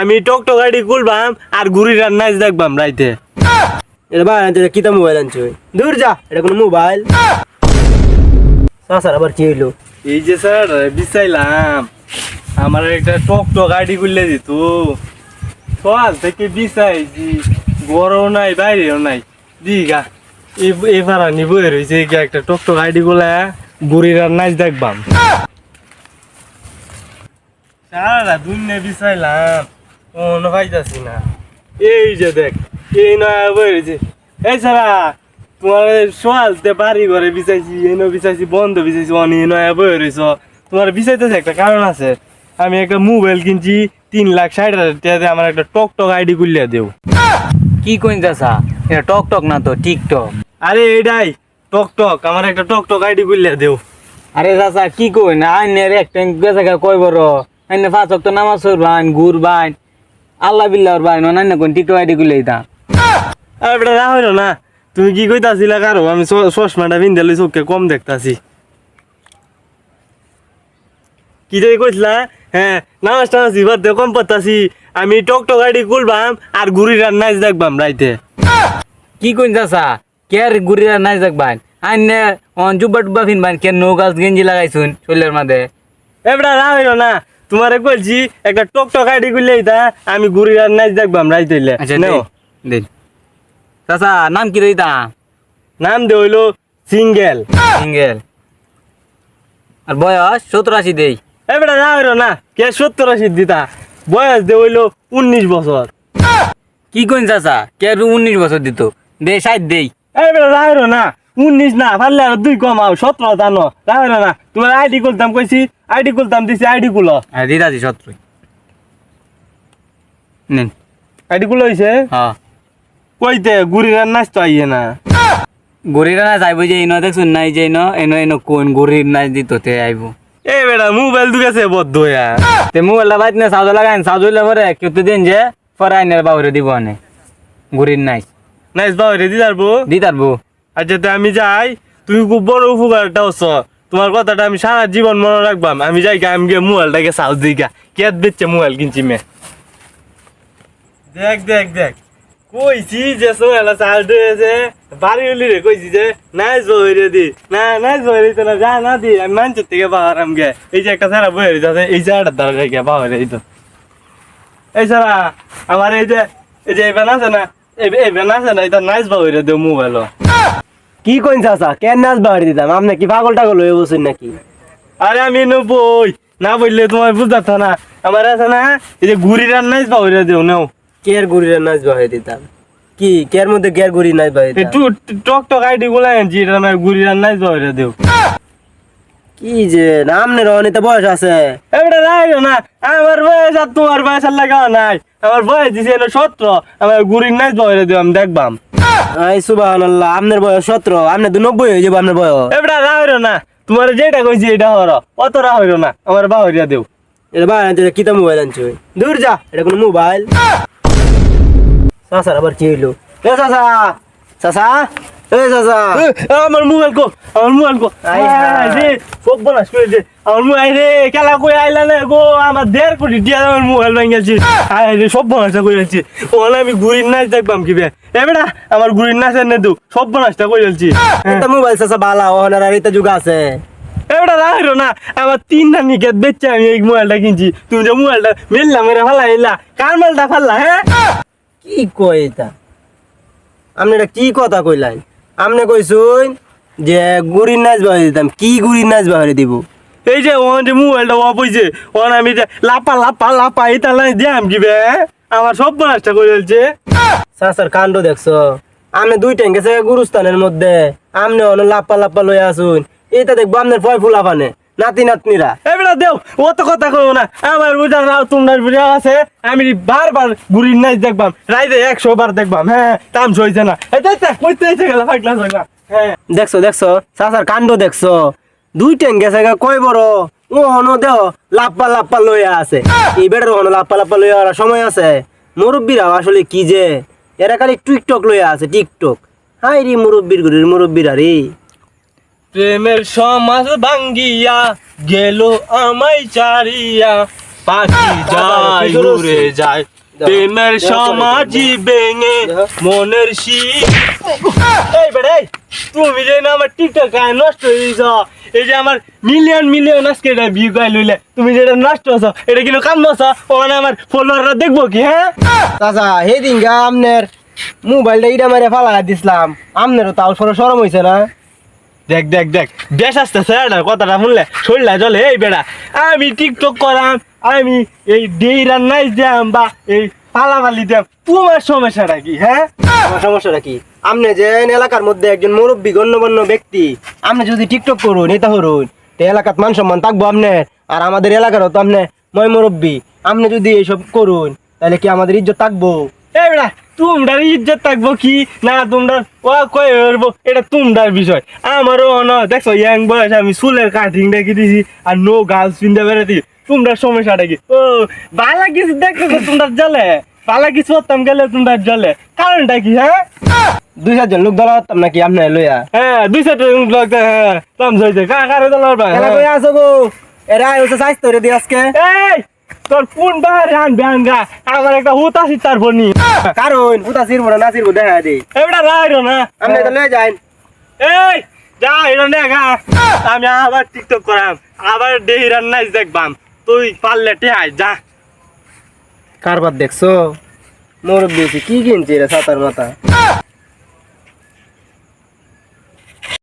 আমি টকটক গাড়ি খুলবাম আর ঘুরির নাচ দেখবাম রাইতে। এটা আনছে কিতা মোবাইল আনছে? দূর যা, এটা কোনো মোবাইল স্যার আবার কি হইল? এই যে স্যার বিচাইলাম আমার একটা টকটক গাড়ি খুললে দিত সকাল থেকে বিচাইছি গরম নাই, বাইরেও নাই। দিঘা এবার আনি নিব রয়েছে একটা টকটক গাড়ি গুলা ঘুরির আর নাচ দেখবাম। সারা দুনিয়া বিচাইলাম কোনো পাইতাছি না। এই যে দেখ এই নয় বইছে এই সারা তোমার সোয়ালতে বাড়ি ঘরে বিচাইছি এনে বিচাইছি বন্ধ বিচাইছি অনি নয় বই রয়েছ তোমার বিচাইতেছে একটা কারণ আছে আমি একটা মোবাইল কিনছি তিন লাখ ষাট হাজার টাকাতে আমার একটা টক টক আইডি খুললে দেও। কি কইন চাচা? এটা টক টক না তো টিকটক। আরে এইটাই টক টক আমার একটা টক টক আইডি খুললে দেও। আরে চাচা কি কইন? আইনের একটা বেচাকা কই বড় আইনে পাঁচ তো নামাজ পড়বান ঘুর বাইন আল্লাহ বিল্লাহর বাইন অনান্য কোন টিকটক আইডি গুলো দিতাম আরে বেটা না হইল না। তুমি কি কইতাছিলা কারও? আমি চশমাটা পিন্ধে লই চোখকে কম দেখতাছি। কি যে কইছিলা হ্যাঁ নামাজ টামাজ বাদ দিয়ে কম পড়তাছি। আমি টক টক আইডি খুলবাম আর আর নাচ দেখবাম রাইতে। কি কইন চাচা? কে আর ঘুরিয়া নাই দেখবান? আইনে অন জুব্বা টুব্বা ফিনবান কে নৌ গাছ গেঞ্জি লাগাইছুন চুলের মাঝে। এবড়া না হইল না। তোমারে কইছি একটা টক টক আইডি এটা আমি ঘুরির আর নাচ দেখবাম রাইতে আচ্ছা দিন চাচা নাম কি দিতাম নাম দে হইল সিঙ্গেল। সিঙ্গেল। আর বয়স সত্তর আশি দেই। এবড়া না হইল না কে সত্তর আশি দিতা? বয়স দে হইল উনিশ বছর। কি কইন চাচা কে উনিশ বছর দিত? দে ষাট দেই। এইবেলা রাহেরো না। উনিশ না পারলে আর দুই কম আও সতেরো জানো রাহেরো না তোমার আইডি খুলতাম কইছি আইডি খুলতাম দিছি আইডি খুলো হ্যাঁ দিদাজি সত্তর নিন আইডি খুলো হইছে হ্যাঁ কইতে গুড়ি নাচ তো আইয়ে না। গরিরা না যাইব যে ইনো দেখছুন নাই যে ইনো এনো এনো কোন গরির নাচ দিত তে আইব। এই বেটা মোবাইল দুগেছে বদ্ধ হইয়া তে মোবাইলটা বাইত না সাউদ লাগাইন সাউদ হইলে পরে কেউ তো দিন যে পরে আইনের বাবুরে দিব আনে। গরির নাচ নাইস বাবা রেডি যাব দি তারবো আচ্ছা তো আমি যাই তুমি খুব বড় উপকারটা হচ্ছ। তোমার কথাটা আমি সারা জীবন মনে রাখবাম। আমি যাই গা, আমি গিয়ে মোবাইলটাকে সাউথ দিই গা। বেচছে মোবাইল কিনছি মে? দেখ দেখ দেখ। কইছি যে সোহেলা চাল দিয়েছে। বাড়ি হলি রে কইছি যে নাইস বইরে দি। না নাইস বইরে তো না যা না দি আমি মানছি থেকে বাবার গে। এই যে একটা সারা বইরে যাচ্ছে এই জায়গাটা দ্বারা গে বাবার এই তো। এই সারা আমার এই যে এই যে এবার আছে না এই এই বেন আছে না এটা নাইস বইরে দেও মোবাইল কি কইন চাচা? কেন নাচ বাহারি দিতাম? আপনি কি পাগল টাগল হয়ে বসেন নাকি? আরে আমি নো বই না বললে তোমার বুঝতে না। আমার আছে না এই যে গুড়ি রান্নাই বইরে দেও নাও। কেয়ার গুড়ি নাচ বাহারি দিতাম? কি? কেয়ার মধ্যে কেয়ার গুড়ি নাই বাহারি টক টক আইডি গুলা আনছি এটা গুড়ি রান্নাই বইরে দেও। কি যে নামনে রনিতে বয়স আছে। এবারে রাইও না, আমার বয়স আর তোমার বয়স আর লাগাও নাই। আমার বয়স দিছে এলো সত্র, আমার ঘুরির নাই বইরে দেও আমি দেখবাম। আই সুবাহান আল্লাহ আপনার বয়স সতেরো আপনি দু নব্বই হয়ে যাব আপনার বয়স। এবারে রাইও না, তোমার যেটা কইছি এটা হর, অত রাইও না, আমার বাহরিয়া দেও। এটা ভাই আনছে কিতা মোবাইল আনছে দূর যা, এটা কোনো মোবাইল চাচার আবার কি হইল? এ চাচা চাচা। এ চাচা আমার মোবাইল কো আমার মোবাইল কো। হ্যাঁ। রে সব বনাস করে দে আমার মোবাইল রে খেলা কই আইলা না গো আমার দেড় কোটি দিয়া আমার মোবাইল ভেঙে গেছে আই রে সব বনাসটা করে যাচ্ছি ওখানে আমি ঘুরির নাচ দেখবাম কি বে? এ বেটা আমার ঘুরির নাচ এনে দু সব বনাসটা করে যাচ্ছি এটা মোবাইল চাচা বালা ওখানে আর এটা যুগ আছে। এ বেটা রাখো না আমার তিনটা নিকেট বেচছে আমি এই মোবাইলটা কিনছি। তুমি যে মোবাইলটা মেললা মেরে ফালা এলা কার মালটা ফাল্লা হ্যাঁ? কি কয় এটা? আপনি এটা কি কথা কইলেন? আপনি কইসুন যে গুড়ির নাচ বাহারি দিতাম। কি গুড়ির নাচ বাহারি দিব? এই যে ওখান যে মোবাইলটা অফ হয়েছে ওখানে আমি যে লাপা লাপা লাপা এটা লাই দিয়াম কি বে? আমার সব নাচটা করে ফেলছে। সাসার কাণ্ড দেখছ? আমি দুই ট্যাঙ্ক গেছে গুরুস্থানের মধ্যে। আপনি অন লাপা লাপা লয়ে আসুন। এটা দেখব আপনার ফয় ফুলা পানে নাতি নাতনিরা। এবার দেও অত কথা কইও না। আমার বুঝা নাও তোমার বুঝা আছে আমি বারবার ঘুরি নাচ দেখবাম রাইতে একশো বার দেখবাম হ্যাঁ তাম সইছে না। কইতে এসে গেল ফাইকলা সইলা হ্যাঁ। দেখছ দেখছ চাচার কাণ্ড দেখছ। দুই ট্যাঙ্ক গেছে গা কয় বড়? ও হনো দেহ লাপ্পা লাপ্পা লইয়া আছে। এই বেটার হনো লাপ্পা লাপ্পা লইয়া আর সময় আছে। মুরব্বীরা আসলে কি যে? এরা খালি টিকটক লইয়া আছে টিকটক। হাই রে মুরব্বীর গুরির মুরব্বীরা রে। প্রেমের সমাজ ভাঙ্গিয়া গেল আমায় চারিয়া পাখি যায় কি উড়ে যায়। প্রেমের সমাজি ভেঙে। মনের শীত। এই বেড়ে তুমি যে না আমার টিকটক নষ্ট হয়ে গেছ এই যে আমার মিলিয়ন মিলিয়ন আজকে এটা ভিউ গায়ে লইলে তুমি যেটা নষ্ট হচ্ছ এটা কিন্তু কাম বস ওখানে আমার ফলোয়াররা দেখব কি হ্যাঁ? চাচা সেই দিন গা আমনের মোবাইলটা ইটা মারে ফালা দিছিলাম। আমনেরও তাও সরো সরম হয়েছে না। দেখ দেখ দেখ, বেশ আসতেছে এটা কথাটা শুনলে শরীরটা চলে এই বেড়া, আমি টিকটক করাম, আমি এই ডেইরান নাইস দিয়াম বা এই পালাপালি দিয়াম। তোমার সমস্যাটা কি হ্যাঁ? আমার সমস্যাটা কি? আপনি যে এলাকার মধ্যে একজন মুরব্বী, গণ্যমান্য ব্যক্তি, আপনি যদি টিকটক করুন, নেতা হরুন, তো এলাকার মান সম্মান থাকব আপনার আর আমাদের এলাকারও তো আপনি ময় মুরব্বী। আপনি যদি এইসব করুন, তাহলে কি আমাদের ইজ্জত থাকব? এই বেড়া তোমরার ইজ্জত থাকব কি? না তোমরা ও কয়ে হরবো এটা তোমরার বিষয়। আমারও না দেখো ইয়াং বয়স আমি চুলের কাটিং দেখে দিছি আর নো গার্লস পিন্ধে বেড়াতি তোমরা সমস্যাটা কি? ও বালা কিছু দেখো তোমরা জলে বালা কিছু করতাম গেলে তোমরা জলে কারণটা কি হ্যাঁ? দুই চারজন লোক দলা হতাম নাকি আপনার লইয়া? হ্যাঁ দুই চারটে লোক হ্যাঁ। তাম কা কারে ভাই এলা কই আছো গো। এরা হচ্ছে স্বাস্থ্য রে দিয়ে আজকে। এই! তোর কোন বাহারে আনবে আনগা? আমার একটা হুতা সিতার ফোনি কারণ উতা সিরবো না না দেখা দেই এবারে রাইরো না। আপনি তো লয়ে যান এই যা এটা দেখা আমি আবার টিকটক করাম। আবার ডেহিরান নাইস দেখবাম। তুই পারলে টেহাই যা। কারবার দেখছ? মুরব্বী হইছে, কি কিনছে রে সাতার মাথা?